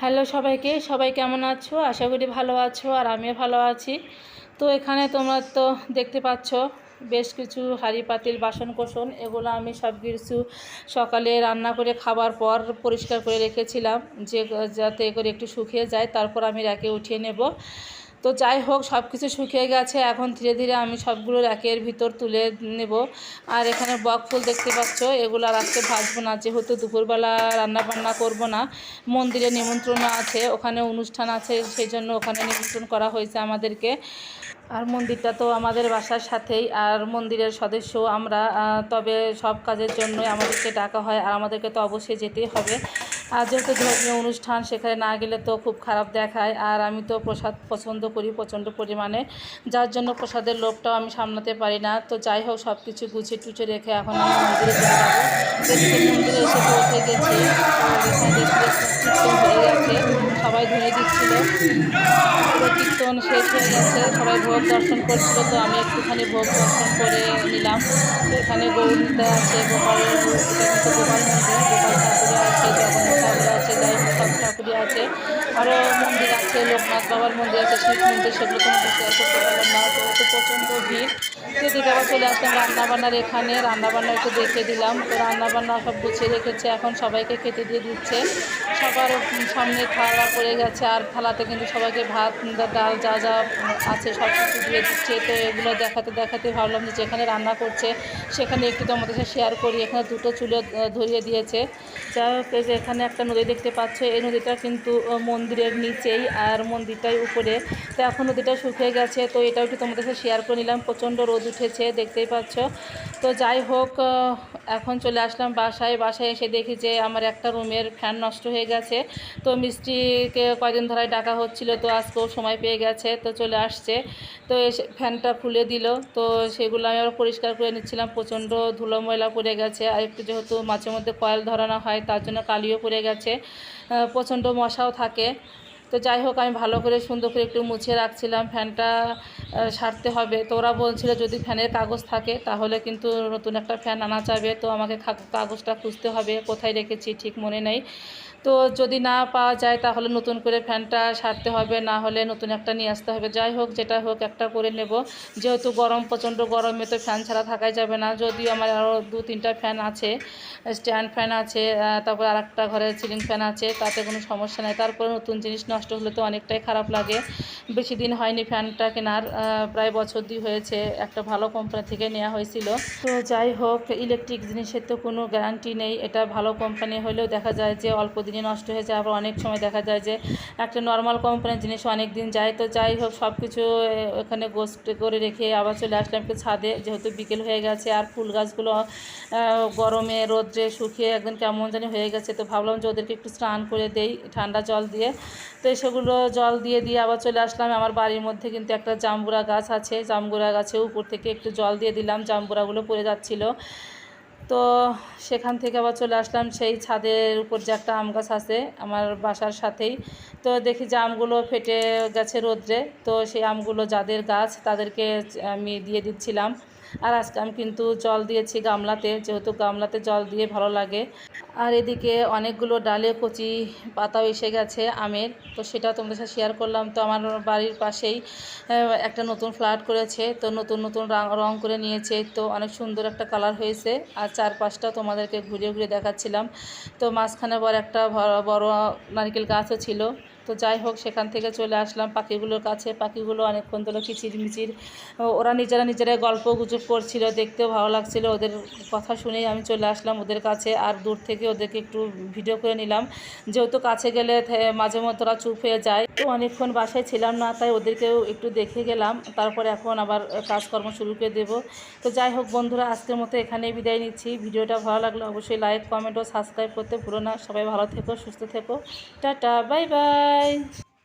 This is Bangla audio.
হ্যালো সবাইকে, সবাই কেমন আছো? আশা করি ভালো আছো আর আমিও ভালো আছি। তো এখানে তোমরা তো দেখতে পাচ্ছ, বেশ কিছু হাঁড়ি পাতিল, বাসন কোসন, এগুলো আমি সব কিছু সকালে রান্না করে খাবার পর পরিষ্কার করে রেখেছিলাম, যে যাতে করে একটু শুকিয়ে যায়, তারপর আমি র্যাকে উঠিয়ে নেব। তো যাই হোক সব কিছু শুকিয়ে গেছে। এখন ধীরে ধীরে আমি সবগুলো র্যাকের ভিতর তুলে নেব। আর এখানে বক ফুল দেখতে পাচ্ছ, এগুলো আর আজকে ভাজবো না। যেহেতু দুপুরবেলা রান্না বান্না করব না, মন্দিরে নিমন্ত্রণ আছে, ওখানে অনুষ্ঠান আছে, সেই জন্য ওখানে নিমন্ত্রণ করা হয়েছে আমাদেরকে। আর মন্দিরটা তো আমাদের বাসার সাথেই, আর মন্দিরের সদস্য আমরা তবে সব কাজের জন্যই আমাদেরকে ডাকা হয়, আর আমাদেরকে তো অবশ্যই যেতেই হবে। আর যেহেতু ধর্মীয় অনুষ্ঠান, সেখানে না গেলে তো খুব খারাপ দেখায়। আর আমি তো প্রসাদ পছন্দ করি প্রচণ্ড পরিমাণে। যার জন্য প্রসাদের লোভটাও আমি সামলাতে পারি না। তো যাই হোক সব কিছু গুছিয়ে টুছে রেখে এখন আমি মন্দিরে যাব। মন্দিরে এসে পৌঁছে গেছে সবাই ধরে দিচ্ছিল। কীর্তন শেষ হয়ে গেছে, সবাই ভোগ দর্শন করছিল, তো আমি একটুখানি ভোগ দর্শন করে নিলাম। এখানে গৌরীতে আছে, গোপাল গোপাল মন্দির, গোপাল ঠাকুর আছে, জগন্নাথ ঠাকুর আছে যাই ঠাকুরই আছে, আরও মন্দির আছে, লোকনাথ বাবার মন্দির আছে, শিব মন্দির, সেগুলো তোমাকে শেয়ার করতে পারলাম না তো তো প্রচণ্ড ভিড়। সেদিকে আবার চলে আসলাম রান্নাবান্নার এখানে, রান্নাবান্না একটু দেখে দিলাম। তো রান্নাবান্না সব গুছিয়ে রেখেছে, এখন সবাইকে খেতে দিয়ে দিচ্ছে। সবার সামনে থালা পড়ে গেছে, আর থালাতে কিন্তু সবাইকে ভাত, ডাল যা যা আছে সব কিছু দিয়ে দিচ্ছে। তো এগুলো দেখাতে দেখাতে ভাবলাম যে যেখানে রান্না করছে, সেখানে একটু তোমাদের সাথে শেয়ার করি। এখানে দুটো চুলো ধরিয়ে দিয়েছে। যাই হোক যে এখানে একটা নদী দেখতে পাচ্ছ, এই নদীটা কিন্তু মন্দিরের নিচেই, আর মন্দিরটাই উপরে। তো এখন নদীটা শুকিয়ে গেছে, তো এটাও একটু তোমাদের সাথে শেয়ার করে নিলাম। প্রচণ্ড রোদ উঠেছে, দেখতেই পাচ্ছ। তো যাই হোক এখন চলে আসলাম বাসায়। বাসায় এসে দেখি যে আমার একটা রুমের ফ্যান নষ্ট হয়ে গেছে। তো মিস্ত্রিকে কয়দিন ধরায় ডাকা হচ্ছিল, তো আজকেও সময় পেয়ে গেছে, তো চলে আসছে। তো এসে ফ্যানটা খুলে দিল, তো সেগুলো আমি আবার পরিষ্কার করে নিচ্ছিলাম। প্রচণ্ড ধুলো ময়লা পড়ে গেছে, আর একটু যেহেতু মাঝে মধ্যে কয়েল ধরানো হয়, তার জন্য কালিও পড়ে গেছে। প্রচণ্ড মশাও থাকে। তো যাই হোক, আমি ভালো করে সুন্দর করে একটু মুছে রাখছিলাম, ফ্যানটা সারতে হবে। তো ওরা বলছিল যদি ফ্যানের কাগজ থাকে, তাহলে কিন্তু নতুন একটা ফ্যান আনা যাবে। তো আমাকে কাগজটা খুঁজতে হবে, কোথায় রেখেছি ঠিক মনে নেই। তো যদি না পাওয়া যায়, তাহলে নতুন করে ফ্যানটা সারতে হবে, না হলে নতুন একটা নিয়ে আসতে হবে। যাই হোক, যেটা হোক, একটা করে নেব। যেহেতু গরম, প্রচণ্ড গরমে তো ফ্যান ছাড়া থাকাই যাবে না। যদিও আমার আরও দু তিনটা ফ্যান আছে, স্ট্যান্ড ফ্যান আছে তারপর আর একটা ঘরে সিলিং ফ্যান আছে, তাতে কোনো সমস্যা নেই। তারপরে নতুন জিনিস নষ্ট হলে তো অনেকটাই খারাপ লাগে। বেশি দিন হয়নি ফ্যানটা কেনার প্রায় বছর দুই হয়েছে, একটা ভালো কোম্পানি থেকে নেওয়া হয়েছিল। তো যাই হোক ইলেকট্রিক জিনিসের তো কোনো গ্যারান্টি নেই। এটা ভালো কোম্পানি হলেও দেখা যায় যে অল্প দিনে নষ্ট হয়ে যায়, আবার অনেক সময় দেখা যায় যে একটা নর্মাল কোম্পানির জিনিস অনেক দিন যায়। তো যাই হোক সব কিছু ওখানে গোস্ট করে রেখে আবার চলে আসলাম একটু ছাদে। যেহেতু বিকেল হয়ে গেছে, আর ফুল গাছগুলো গরমে, রোদ্রে শুকিয়ে একদম কেমন জানি হয়ে গেছে। তো ভাবলাম যে ওদেরকে একটু স্নান করে দেই, ঠান্ডা জল দিয়ে। তো সেগুলো জল দিয়ে দিয়ে আবার চলে আসলাম। আমার বাড়ির মধ্যে কিন্তু একটা জাম্বুরা গাছ আছে। জাম্বুরা গাছে উপর থেকে একটু জল দিয়ে দিলাম। জাম্বুরাগুলো পড়ে যাচ্ছিল। তো সেখান থেকে আবার চলে আসলাম। সেই ছাদের উপর যে একটা আম গাছ আছে আমার বাসার সাথেই। তো দেখি যে আমগুলো ফেটে গেছে রোদ্রে। তো সেই আমগুলো যাদের গাছ তাদেরকে আমি দিয়ে দিচ্ছিলাম। আর আজকে আমি কিন্তু জল দিয়েছি গামলাতে, যেহেতু গামলাতে জল দিয়ে ভালো লাগে। আর এদিকে অনেকগুলো ডালে কচি পাতাও এসে গেছে আমের, তো সেটা তোমাদের সাথে শেয়ার করলাম। তো আমার বাড়ির পাশেই একটা নতুন ফ্ল্যাট করেছে, তো নতুন নতুন রং করে নিয়েছে। তো অনেক সুন্দর একটা কালার হয়েছে। আর চারপাশটা তোমাদেরকে ঘুরিয়ে ঘুরিয়ে দেখাচ্ছিলাম। তো মাঝখানে বড় একটা বড় নারকেল গাছও ছিল। তো যাই হোক, সেখান থেকে চলে আসলাম পাখিগুলোর কাছে। পাখিগুলো অনেকক্ষণ ধরে কিচিরমিচির, ওরা নিজেরা নিজেরাই গল্প গুজব করছিল, দেখতেও ভালো লাগছিল। ওদের কথা শুনেই আমি চলে আসলাম ওদের কাছে, আর দূর থেকে ওদেরকে একটু ভিডিও করে নিলাম। যেহেতু কাছে গেলে মাঝে মধ্যে ওরা চুপ হয়ে যায়। তো অনেকক্ষণ বাসায় ছিলাম না, তাই ওদেরকেও একটু দেখে গেলাম। তারপরে এখন আবার কাজকর্ম শুরু করে দেবো। তো যাই হোক বন্ধুরা, আজকের মতো এখানেই বিদায় নিচ্ছি। ভিডিওটা ভালো লাগলে অবশ্যই লাইক কমেন্ট ও সাবস্ক্রাইব করতে ভুলো না। সবাই ভালো থেকো, সুস্থ থেকো। Tata bye bye bye.